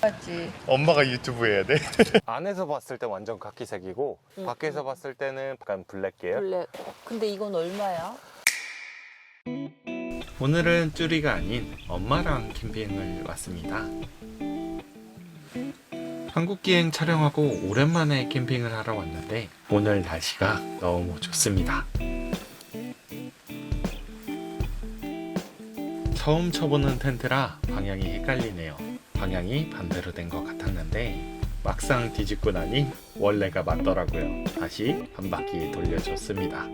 맞지. 엄마가 유튜브 해야 돼? 안에서 봤을 때 완전 카키색이고 응, 밖에서 봤을 때는 약간 블랙 계열. 블랙. 근데 이건 얼마야? 오늘은 쭈리가 아닌 엄마랑 캠핑을 왔습니다. 한국 기행 촬영하고 오랜만에 캠핑을 하러 왔는데 오늘 날씨가 너무 좋습니다. 처음 쳐보는 텐트라 방향이 헷갈리네요. 방향이 반대로 된 것 같았는데 막상 뒤집고 나니 원래가 맞더라고요. 다시 한 바퀴 돌려줬습니다.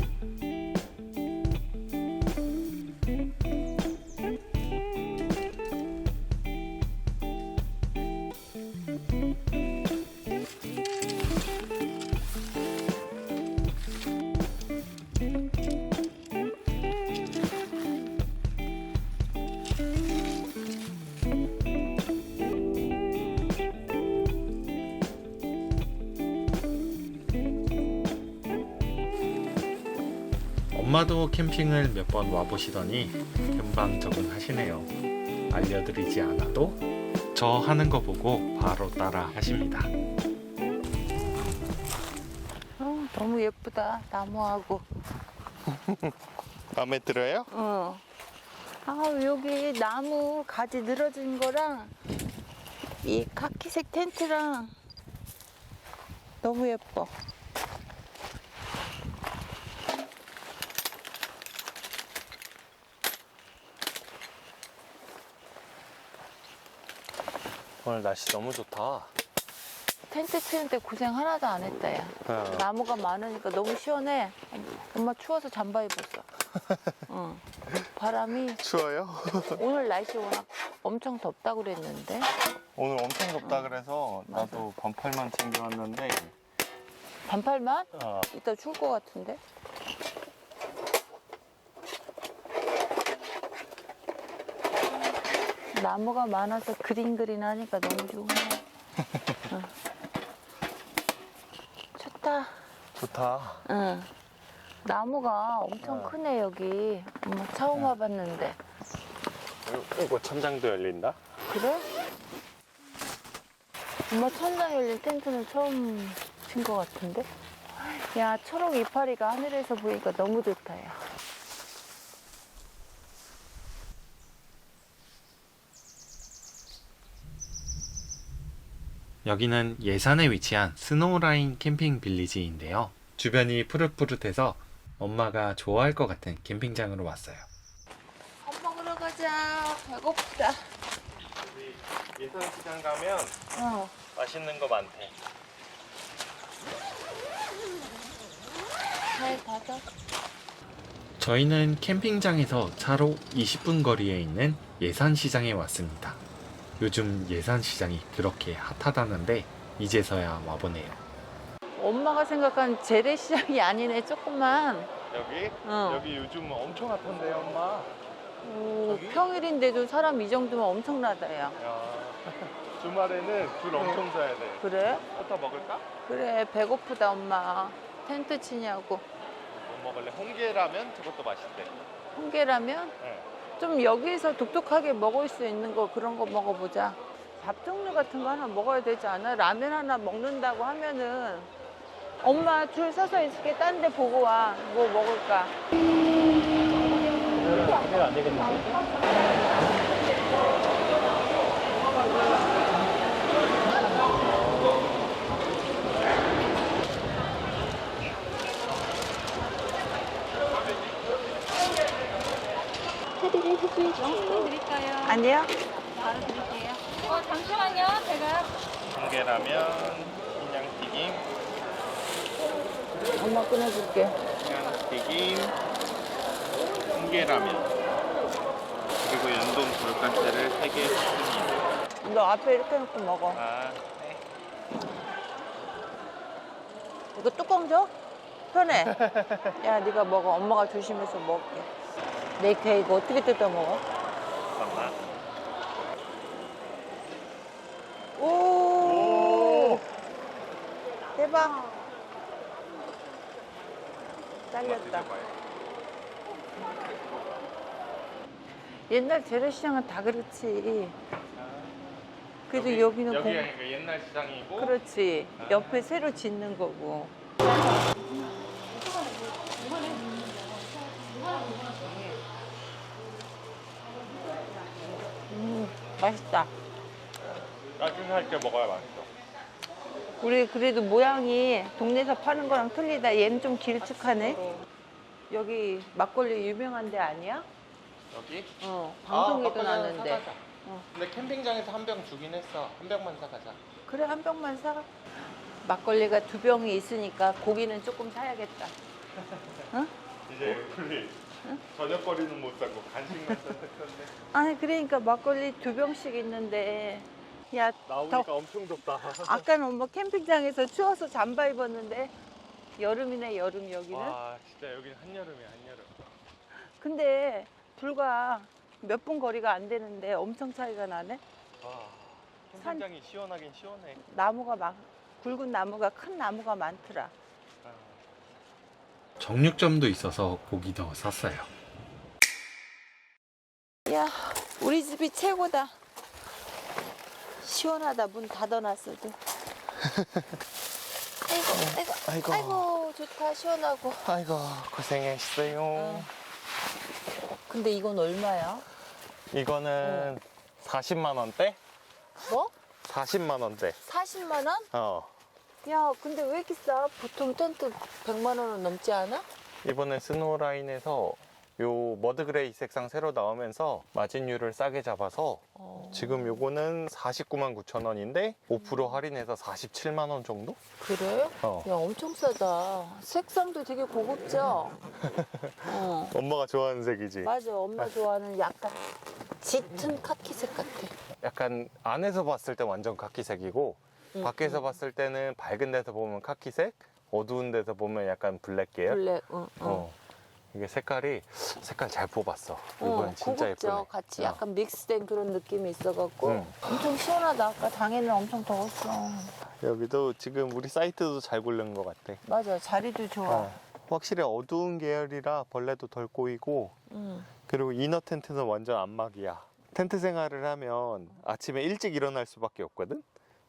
엄마도 캠핑을 몇 번 와보시더니 금방 적응하시네요. 알려드리지 않아도 저 하는 거 보고 바로 따라 하십니다. 어, 너무 예쁘다. 나무하고. 마음에 들어요? 어. 아, 여기 나무 가지 늘어진 거랑 이 카키색 텐트랑 너무 예뻐. 오늘 날씨 너무 좋다. 텐트 치는데 고생 하나도 안 했다, 야. 어. 나무가 많으니까 너무 시원해. 엄마 추워서 잠바 입었어. 응. 바람이 추워요? 오늘 날씨 워낙 엄청 덥다고 그랬는데 오늘 엄청 덥다 그래서 나도 반팔만 챙겨왔는데 반팔만? 어, 이따 추울 것 같은데? 나무가 많아서 그린그린 하니까 너무 좋네. 응. 좋다. 좋다. 응. 나무가 엄청 어. 크네, 여기. 엄마 처음 와봤는데. 이거 천장도 열린다? 그래? 엄마 천장 열린 텐트는 처음 친 것 같은데? 야, 초록 이파리가 하늘에서 보니까 너무 좋다, 야. 여기는 예산에 위치한 스노우라인 캠핑 빌리지인데요. 주변이 푸릇푸릇해서 엄마가 좋아할 것 같은 캠핑장으로 왔어요. 밥 먹으러 가자. 배고프다. 예산 시장 가면 어. 맛있는 거 많대. 잘 닫아. 저희는 캠핑장에서 차로 20분 거리에 있는 예산 시장에 왔습니다. 요즘 예산 시장이 그렇게 핫하다는데 이제서야 와보네요. 엄마가 생각한 재래시장이 아니네, 조금만. 여기? 어. 여기 요즘 엄청 핫한데요, 엄마? 오, 저기? 평일인데도 사람 이 정도면 엄청나다, 야. 야, 주말에는 줄 엄청 서야 돼. 그래? 부터 먹을까? 그래, 배고프다, 엄마. 텐트 치냐고. 뭐 먹을래? 홍게라면 저것도 맛있대. 홍게라면? 네. 좀 여기서 독특하게 먹을 수 있는 거 그런 거 먹어보자. 밥 종류 같은 거 하나 먹어야 되지 않아? 라면 하나 먹는다고 하면은 엄마 줄 서서 있을게 딴 데 보고 와. 뭐 먹을까? 드릴까요? 아니야? 바로 드릴게요. 어, 잠시만요. 제가 홍게라면, 인양튀김, 엄마 끊어줄게. 인양튀김, 홍게라면. 그리고 연동 돌가스를 3개 샀습니다. 너 앞에 이렇게 놓고 먹어. 아, 네. 이거 뚜껑 줘? 편해. 야, 네가 먹어. 엄마가 조심해서 먹을게. 내 케이크 어떻게 뜯어 먹어? 잠깐만. 오! 대박. 잘렸다. 옛날 재래시장은 다 그렇지. 그래도 여기는 공, 그러니까 옛날 시장이고 그렇지. 옆에 새로 짓는 거고. 음, 맛있다. 따뜻할 때 먹어야 맛있어. 우리 그래도 모양이 동네에서 파는 거랑 틀리다. 얘는 좀 길쭉하네. 여기 막걸리 유명한 데 아니야? 여기? 어, 아, 방송에도 나는데. 어. 근데 캠핑장에서 한 병 주긴 했어. 한 병만 사가자. 그래, 한 병만 사. 막걸리가 두 병이 있으니까 고기는 조금 사야겠다. 이제 우리 저녁거리는 못 사고 간식만 사는데 아니, 그러니까 막걸리 두 병씩 있는데. 야, 나오니까 더, 엄청 덥다. 아까는 엄마 캠핑장에서 추워서 잠바 입었는데 여름이네, 여름 여기는. 와 진짜 여기는 한여름이야 한여름. 근데 불과 몇 분 거리가 안 되는데 엄청 차이가 나네. 와 산- 캠핑장이 시원하긴 시원해. 나무가 막 굵은 나무가 큰 나무가 많더라. 정육점도 있어서 고기도 샀어요. 야, 우리 집이 최고다. 시원하다. 문 닫아놨어도. 아이고, 아이고, 아이고. 아이고, 좋다. 시원하고. 아이고 고생했어요. 어. 근데 이건 얼마야? 이거는 40만 원대? 뭐? 40만 원대. 40만 원? 어. 야, 근데 왜 이렇게 싸? 보통 텐트 100만 원은 넘지 않아? 이번에 스노우라인에서 요 머드 그레이 색상 새로 나오면서 마진율을 싸게 잡아서 어, 지금 요거는 49만 9천 원인데 5% 할인해서 47만 원 정도? 그래? 어. 야, 엄청 싸다. 색상도 되게 고급져. 어. 엄마가 좋아하는 색이지. 맞아. 엄마 좋아하는 약간 짙은 카키색 같아. 약간 안에서 봤을 때 완전 카키색이고 응, 밖에서 응. 봤을 때는 밝은 데서 보면 카키색, 어두운 데서 보면 약간 블랙 계열. 블랙, 응, 응. 어. 이게 색깔이 색깔 잘 뽑았어. 어, 이건 진짜 고급져. 예쁘네. 같이 어. 약간 믹스된 그런 느낌이 있어갖고 응. 엄청 시원하다. 아까 당에는 엄청 더웠어. 여기도 지금 우리 사이트도 잘 고른 것 같아. 맞아. 자리도 좋아. 어. 확실히 어두운 계열이라 벌레도 덜 꼬이고 응. 그리고 이너 텐트는 완전 안막이야. 텐트 생활을 하면 아침에 일찍 일어날 수밖에 없거든.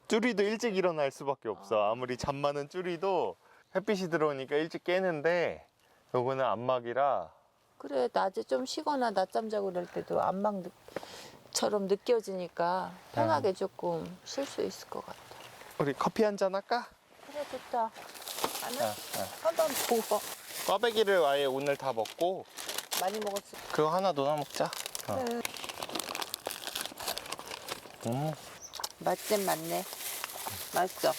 쭈리도 일찍 일어날 수밖에 없어. 아무리 잠 많은 쭈리도 햇빛이 들어오니까 일찍 깨는데 요거는 안막이라 그래. 낮에 좀 쉬거나 낮잠 자고 그럴 때도 안방처럼 느껴지니까 편하게 조금 쉴 수 있을 것 같아. 우리 커피 한 잔 할까? 그래 좋다. 나는. 한번 보고 꽈배기를 아예 오늘 다 먹고 많이 먹었을 그거 하나 넣어 먹자. 어. 때 음, 맛집 맞네. 맛있어.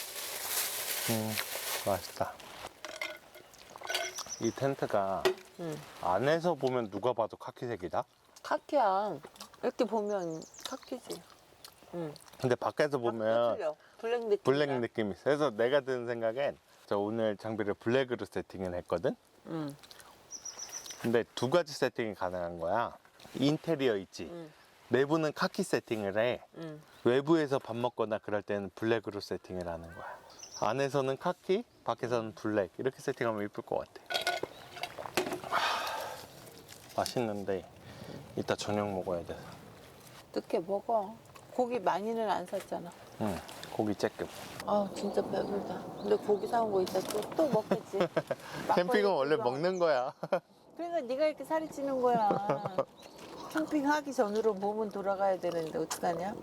음, 맛있다. 이 텐트가 응. 안에서 보면 누가 봐도 카키색이다. 카키야. 이렇게 보면 카키지. 응. 근데 밖에서 보면 틀려. 블랙 느낌. 블랙 느낌이 있어. 그래서 내가 드는 생각엔 저 오늘 장비를 블랙으로 세팅을 했거든. 응. 근데 두 가지 세팅이 가능한 거야. 인테리어 있지. 응. 내부는 카키 세팅을 해. 응. 외부에서 밥 먹거나 그럴 때는 블랙으로 세팅을 하는 거야. 안에서는 카키, 밖에서는 블랙. 이렇게 세팅하면 이쁠 것 같아. 하, 맛있는데 이따 저녁 먹어야 돼. 늦게 먹어. 고기 많이는 안 샀잖아. 응, 고기 쬐끔. 아 진짜 배불다. 근데 고기 사온 거 이따 또, 또 먹겠지. 캠핑은 원래 먹는 거야. 그러니까 네가 이렇게 살이 찌는 거야. 캠핑하기 전으로 몸은 돌아가야 되는데 어떡하냐?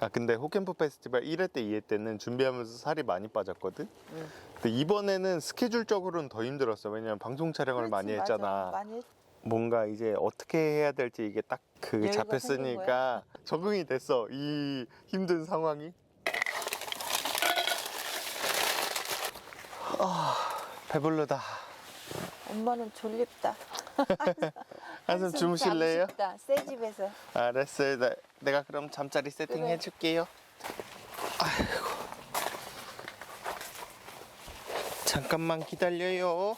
아 근데 호캠프 페스티벌 1회 때 2회 때는 준비하면서 살이 많이 빠졌거든. 응. 근데 이번에는 스케줄적으로는 더 힘들었어. 왜냐면 방송 촬영을 많이 그렇지. 했잖아. 많이 했- 뭔가 이제 어떻게 해야 될지 이게 딱 그 여유가 생긴 잡혔으니까 적응이 됐어. 이 힘든 상황이. 아 배불르다. 엄마는 졸립다. 한숨 주무실래요? 싶다. 새 집에서. 알았어요. 나, 내가 그럼 잠자리 세팅해 줄게요. 아이고. 잠깐만 기다려요.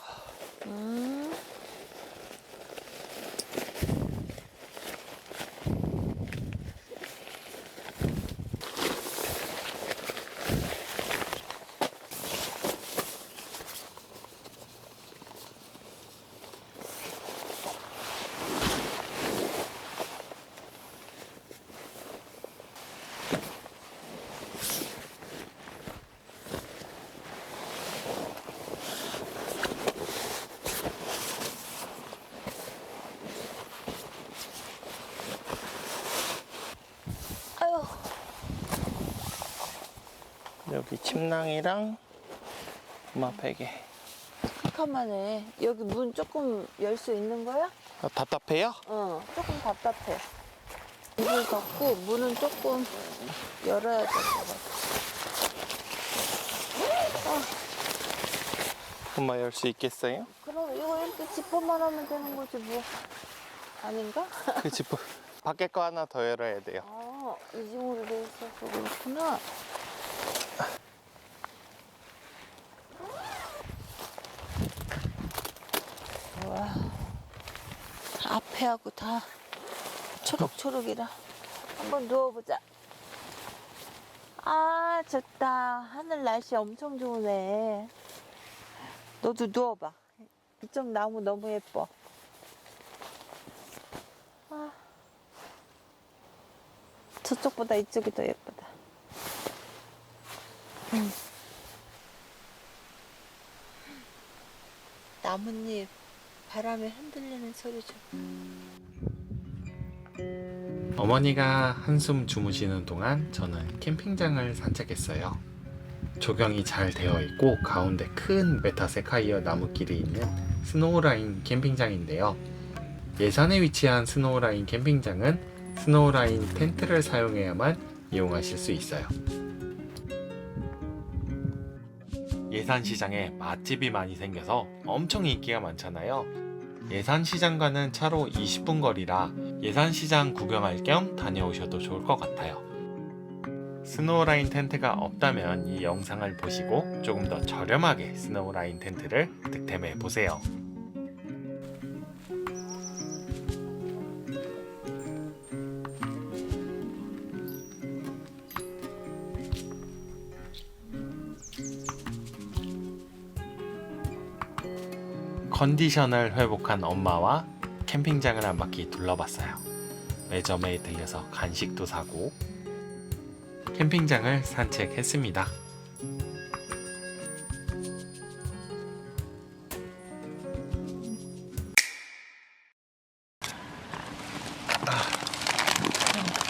음. 이 침낭이랑 엄마 베개. 캄캄하네. 여기 문 조금 열 수 있는 거야? 아, 답답해요? 어, 조금 답답해. 이불 덮고 문은 조금 열어야 될 것 같아. 엄마 열 수 있겠어요? 그럼 이거 이렇게 지퍼만 하면 되는 거지 뭐. 아닌가? 그 지퍼. 밖에 거 하나 더 열어야 돼요. 아, 이중으로 돼 있어서 그렇구나. 와, 앞에하고 다 초록초록이라. 한번 누워보자. 아, 좋다. 하늘 날씨 엄청 좋으네. 너도 누워봐. 이쪽 나무 너무 예뻐. 아. 저쪽보다 이쪽이 더 예쁘다. 음. 나뭇잎 바람에 흔들리는 소리 좀. 어머니가 한숨 주무시는 동안 저는 캠핑장을 산책했어요. 조경이 잘 되어 있고 가운데 큰 메타세카이어 나무길이 있는 스노우라인 캠핑장인데요. 예산에 위치한 스노우라인 캠핑장은 스노우라인 텐트를 사용해야만 이용하실 수 있어요. 예산 시장에 맛집이 많이 생겨서 엄청 인기가 많잖아요. 예산시장과는 차로 20분 거리라 예산시장 구경할 겸 다녀오셔도 좋을 것 같아요. 스노우라인 텐트가 없다면 이 영상을 보시고 조금 더 저렴하게 스노우라인 텐트를 득템해 보세요. 컨디션을 회복한 엄마와 캠핑장을 한 바퀴 둘러봤어요. 매점에 들려서 간식도 사고 캠핑장을 산책했습니다.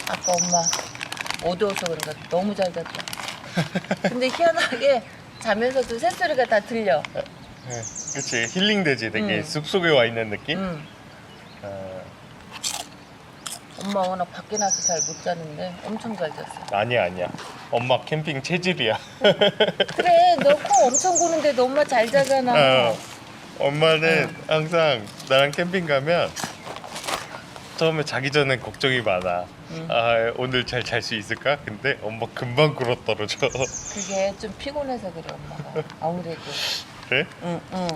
아까 엄마 어두워서 그런가 너무 잘 잤다. 근데 희한하게 자면서도 새소리가 다 들려. 그치 힐링되지 되게 응. 숲속에 와 있는 느낌? 응. 어, 엄마 워낙 밖에 나서 잘 못 자는데 엄청 잘 잤어. 아니야 아니야 엄마 캠핑 체질이야 그래, 너 코 엄청 고는데 너 엄마 잘 자잖아. 어, 엄마는 항상 나랑 캠핑 가면 처음에 자기 전에 걱정이 많아 응. 아 오늘 잘 잘 수 있을까? 근데 엄마 금방 굴어 떨어져 그게 좀 피곤해서 그래 엄마가. 아무래도. 그래? 응, 응.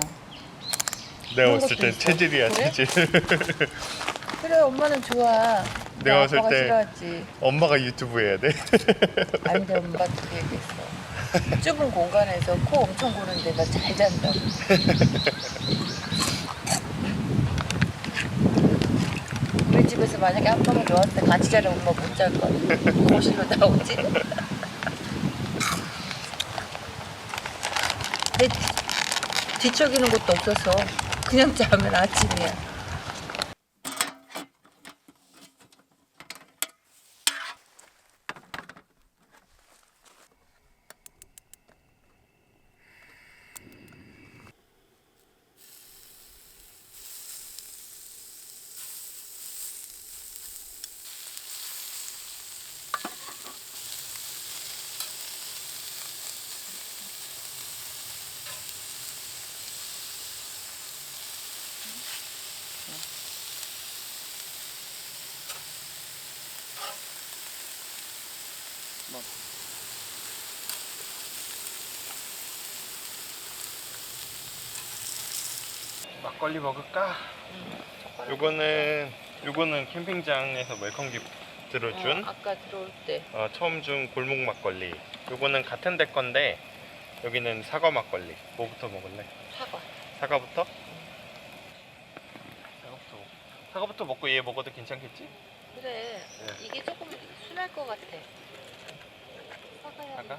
내가 봤을 땐. 체질이야 그래? 체질 그래, 엄마는 좋아. 내가 봤을 아빠가 때- 싫어하지. 엄마가 유튜브 해야 돼 안 돼, 엄마 그 얘기했어. 좁은 공간에서 코 엄청 고는데 나잘 잔다고. 우리 집에서 만약에 아빠가 너한테 같이 자면 엄마 못 잘 거야. 거실로 나오지? 근데 뒤척이는 것도 없어서 그냥 자면 아침이야. 막걸리 먹을까? 요거는 요거는 캠핑장에서 웰컴 기프트로 준 어, 아까 들어올 때. 어, 처음 준 골목 막걸리. 요거는 같은 데 건데 여기는 사과 막걸리. 뭐부터 먹을래? 사과. 사과부터? 사과부터. 먹- 사과부터 먹고 얘 먹어도 괜찮겠지? 그래. 네. 이게 조금 순할 것 같아. 들어가.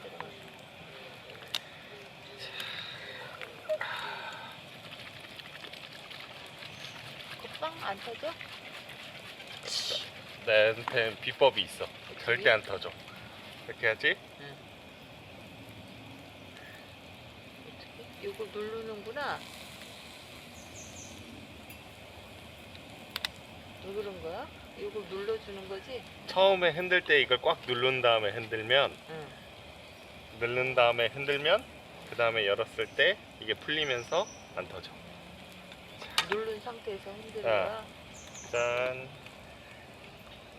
그빵 안 터져? 나한테 비법이 있어. 절대 안 터져. 이렇게 하지? 응. 이거 누르는구나. 누르는 거야? 이거 눌러주는 거지? 처음에 흔들 때 이걸 꽉 누른 다음에 흔들면 응. 누른 다음에 흔들면 그 다음에 열었을 때 이게 풀리면서 안 터져. 누른 상태에서 흔드는 아. 짠.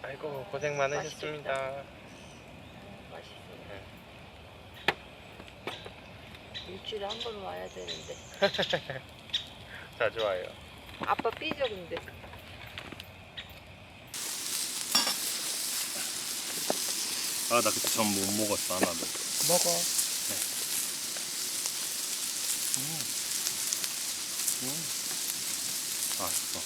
아이고 고생 많으셨습니다. 맛있어. 네. 일주일에 한 번 와야 되는데. 자주 와요. 아빠 삐져 근데. 아 나 그때 전 못 먹었어 하나도. 먹어. 맛있어.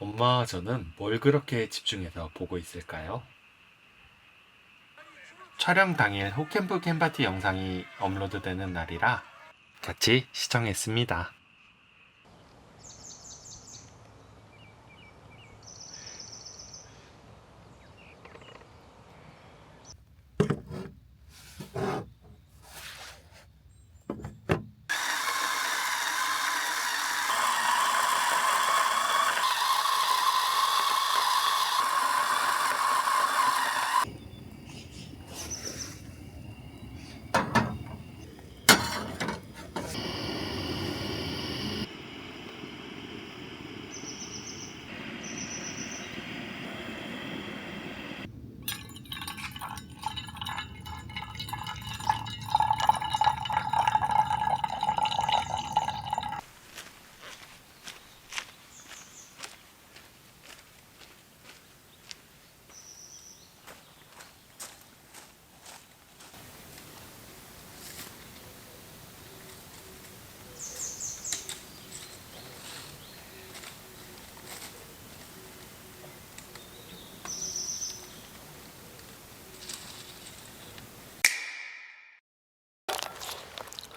엄마와 저는 뭘 그렇게 집중해서 보고 있을까요? 촬영 당일 호캠프 캠파티 영상이 업로드되는 날이라 같이 시청했습니다.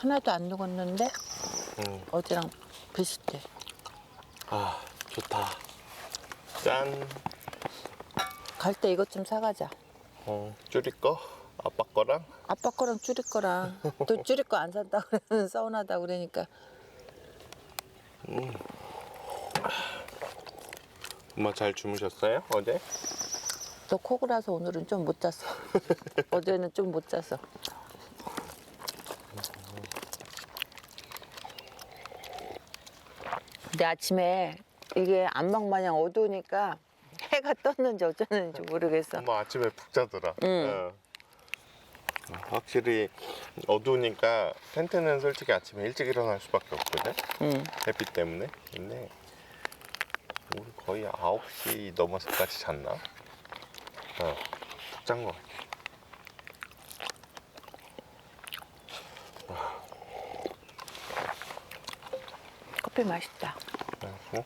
하나도 안 녹았는데 응. 어제랑 비슷해. 아 좋다. 짠. 갈 때 이것 좀 사가자. 어 줄일 거 아빠 거랑 아빠 거랑 줄일 거랑 또 줄일 거 안 산다 그러면 서운하다 그러니까 엄마 잘 주무셨어요 어제? 또 코골아서 오늘은 좀 못 잤어. 어제는 좀 못 잤어. 근데 아침에 이게 안방 마냥 어두우니까 해가 떴는지 어쩌는지 모르겠어. 엄마 아침에 푹 자더라. 응. 어. 확실히 어두우니까 텐트는 솔직히 아침에 일찍 일어날 수밖에 없거든. 응. 햇빛 때문에. 근데 우리 거의 9시 넘어서까지 잤나? 어, 푹잔 거 같아. 커피 맛있다. 그래서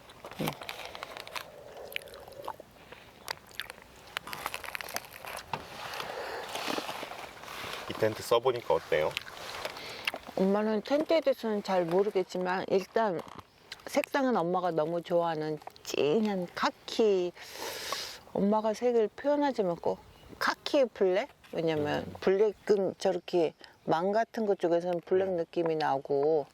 이 텐트 써보니까 어때요? 엄마는 텐트에 대해서는 잘 모르겠지만 일단 색상은 엄마가 너무 좋아하는 진한 카키 엄마가 색을 표현하자면 꼭 카키 블랙? 왜냐면 블랙은 저렇게 망 같은 것 쪽에서는 블랙 느낌이 나고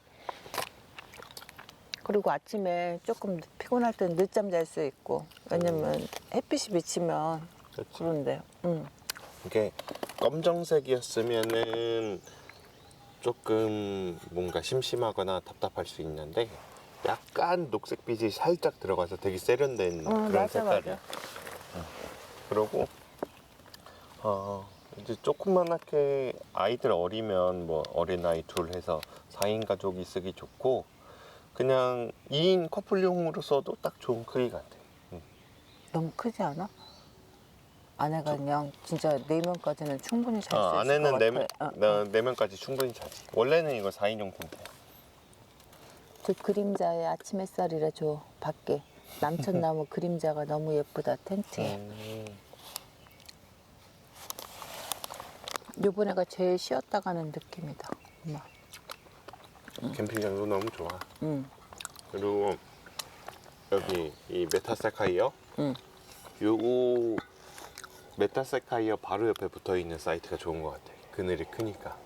그리고 아침에 조금 피곤할 땐 늦잠 잘 수 있고 왜냐면 햇빛이 비치면 그렇지. 그런데 응. 이게 검정색이었으면은 조금 뭔가 심심하거나 답답할 수 있는데 약간 녹색빛이 살짝 들어가서 되게 세련된 어, 그런 맞아, 색깔이야. 어. 그리고 어, 이제 조그만하게 아이들 어리면 뭐 어린아이 둘 해서 4인 가족이 쓰기 좋고 그냥 2인 커플용으로 써도 딱 좋은 크기 같아. 너무 크지 않아? 아내가 그냥 진짜 네 명까지는 충분히 잘수 어, 있을 안에는 것 네, 같아. 어, 명- 네 명까지 충분히 자지. 원래는 이거 4인용 텐트야. 저 그림자의 아침 햇살이라 저 밖에 남천나무 그림자가 너무 예쁘다 텐트에. 음. 요번에가 제일 쉬었다 가는 느낌이다. 엄마. 캠핑장도 너무 좋아. 응. 그리고 여기 이 메타세카이어 응. 요거 메타세카이어 바로 옆에 붙어 있는 사이트가 좋은 것 같아. 그늘이 크니까.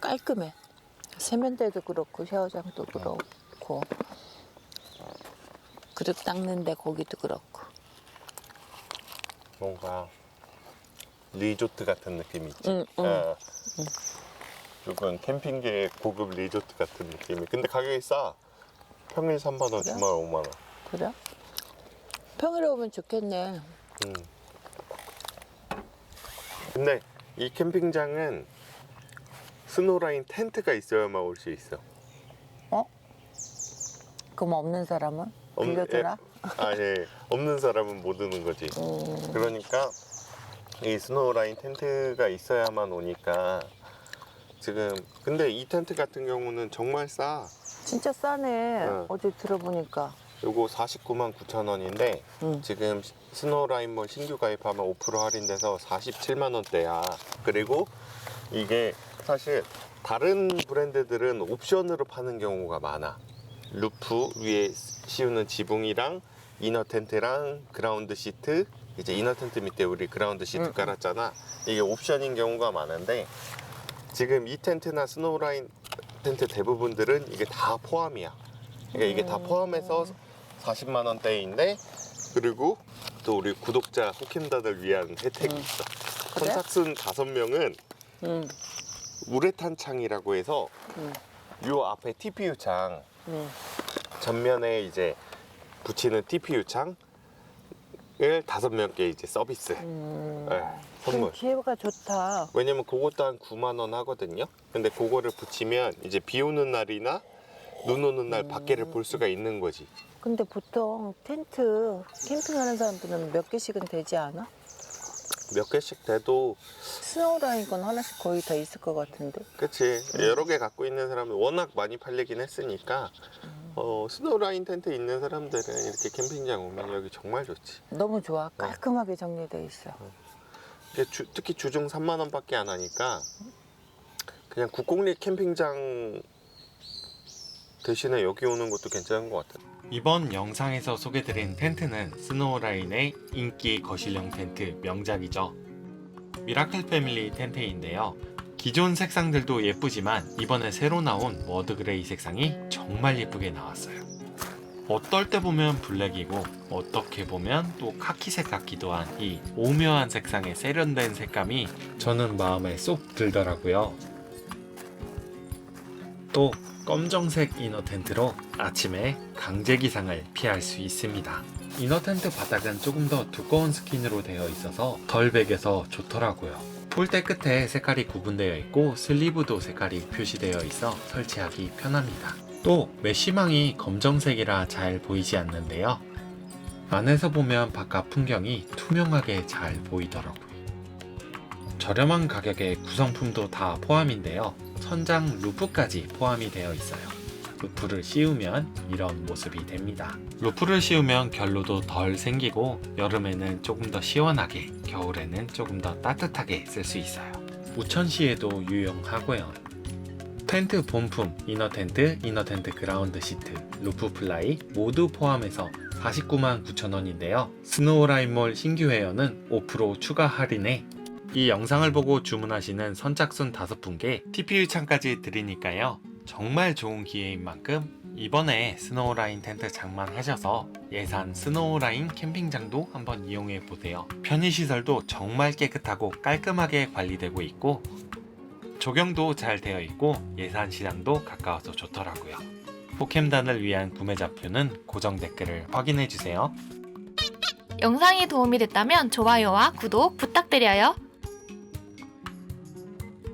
깔끔해. 세면대도 그렇고 샤워장도 그렇고 그릇 닦는데 거기도 그렇고. 뭔가 리조트 같은 느낌이 있지. 응, 응. 어. 조금 캠핑계의 고급 리조트 같은 느낌이. 근데 가격이 싸. 평일 3만 원, 그래? 주말 5만 원. 그래? 평일에 오면 좋겠네. 음. 근데 이 캠핑장은 스노라인 텐트가 있어야만 올 수 있어. 그럼 없는 사람은 없- 빌려줘라. 예, 아, 예. 없는 사람은 못 오는 거지. 음, 그러니까 이 스노우라인 텐트가 있어야만 오니까 지금 근데 이 텐트 같은 경우는 정말 싸. 진짜 싸네. 응. 어제 들어보니까. 요거 49만 9천 원인데 응. 지금 스노우라인몰 신규 가입하면 5% 할인돼서 47만 원대야. 그리고 이게 사실 다른 브랜드들은 옵션으로 파는 경우가 많아. 루프 위에 씌우는 지붕이랑 이너 텐트랑 그라운드 시트 이제 이너 텐트 밑에 우리 그라운드 시트 응. 깔았잖아. 이게 옵션인 경우가 많은데 지금 이 텐트나 스노우라인 텐트 대부분들은 이게 다 포함이야. 그러니까 이게 다 포함해서 40만 원대인데 그리고 또 우리 구독자 호캠다들 위한 혜택이 음. 있어. 그래? 선착순 다섯 명은 응. 우레탄 창이라고 해서 응. 요 앞에 TPU 창 응. 전면에 이제 붙이는 TPU 창 을 다섯 명께 이제 서비스 음. 네, 선물. 그럼 기회가 좋다. 왜냐면 그것도 한 9만 원 하거든요. 근데 그거를 붙이면 이제 비 오는 날이나 눈 오는 날 밖에를 볼 수가 있는 거지. 근데 보통 텐트 캠핑하는 사람들은 몇 개씩은 되지 않아? 몇 개씩 돼도 스노우라인 건 하나씩 거의 다 있을 것 같은데. 그치 여러 개 갖고 있는 사람은 워낙 많이 팔리긴 했으니까 어, 스노우라인 텐트 있는 사람들은 이렇게 캠핑장 오면 여기 정말 좋지. 너무 좋아. 깔끔하게 정리돼 있어. 이게 주- 특히 주중 3만 원밖에 안 하니까 그냥 국공립 캠핑장 대신에 여기 오는 것도 괜찮은 것 같아. 이번 영상에서 소개드린 텐트는 스노우라인의 인기 거실형 텐트 명작이죠. 미라클 패밀리 텐트인데요. 기존 색상들도 예쁘지만 이번에 새로 나온 워드 그레이 색상이 정말 예쁘게 나왔어요. 어떨 때 보면 블랙이고 어떻게 보면 또 카키색 같기도 한 이 오묘한 색상의 세련된 색감이 저는 마음에 쏙 들더라고요. 또 검정색 이너 텐트로 아침에 강제 기상을 피할 수 있습니다. 이너 텐트 바닥은 조금 더 두꺼운 스킨으로 되어 있어서 덜 배겨서 좋더라고요. 폴대 끝에 색깔이 구분되어 있고 슬리브도 색깔이 표시되어 있어 설치하기 편합니다. 또 메쉬망이 검정색이라 잘 보이지 않는데요. 안에서 보면 바깥 풍경이 투명하게 잘 보이더라고요. 저렴한 가격에 구성품도 다 포함인데요. 천장 루프까지 포함이 되어 있어요. 루프를 씌우면 이런 모습이 됩니다. 루프를 씌우면 결로도 덜 생기고 여름에는 조금 더 시원하게, 겨울에는 조금 더 따뜻하게 쓸 수 있어요. 우천시에도 유용하고요. 텐트 본품, 이너 텐트, 이너 텐트 그라운드 시트, 루프 플라이 모두 포함해서 49만 9천 원인데요. 스노우라인몰 신규 회원은 5% 추가 할인에 이 영상을 보고 주문하시는 선착순 5분께 TPU 창까지 드리니까요. 정말 좋은 기회인 만큼 이번에 스노우라인 텐트 장만하셔서 예산 스노우라인 캠핑장도 한번 이용해 보세요. 편의시설도 정말 깨끗하고 깔끔하게 관리되고 있고 조경도 잘 되어 있고 예산 시장도 가까워서 좋더라고요. 포캠단을 위한 구매 좌표는 고정 댓글을 확인해 주세요. 영상이 도움이 됐다면 좋아요와 구독 부탁드려요.